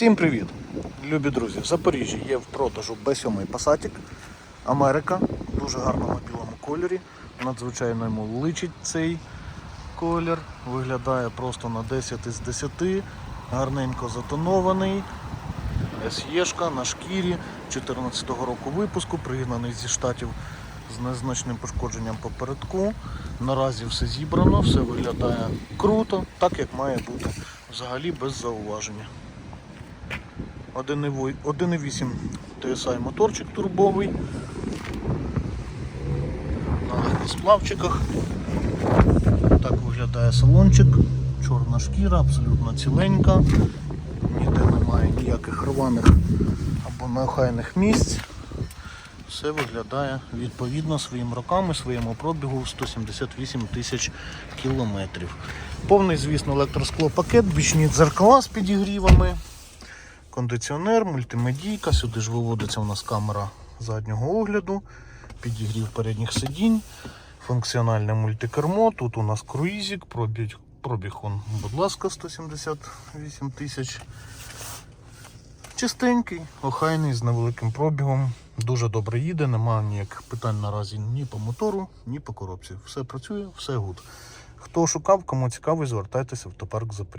Всім привіт! Любі друзі! В Запоріжжі є в продажу B7 Passat Америка в дуже гарному білому кольорі. Надзвичайно йому личить цей колір. Виглядає просто на 10 із 10. Гарненько затонований. SE на шкірі 2014 року випуску, пригнаний зі штатів з незначним пошкодженням попередку. Наразі все зібрано, все виглядає круто, так як має бути, взагалі без зауваження. 1,8 1,8 TSI моторчик турбовий. На легкосплавчиках. Так виглядає салончик. Чорна шкіра, абсолютно ціленька. Ніде немає ніяких рваних або неохайних місць. Все виглядає відповідно своїм рокам і своєму пробігу 178 тисяч кілометрів. Повний, звісно, електросклопакет, бічні дзеркала з підігрівами, кондиціонер, мультимедійка. Сюди ж виводиться у нас камера заднього огляду, підігрів передніх сидінь, функціональне мультикермо. Тут у нас круїзик, пробіг, пробіг он, будь ласка, 178 тисяч. Чистенький, охайний, з невеликим пробігом. Дуже добре їде, немає ніяких питань наразі ні по мотору, ні по коробці. Все працює, все гуд. Хто шукав, кому цікавий, звертайтеся в автопарк Запоріжжя.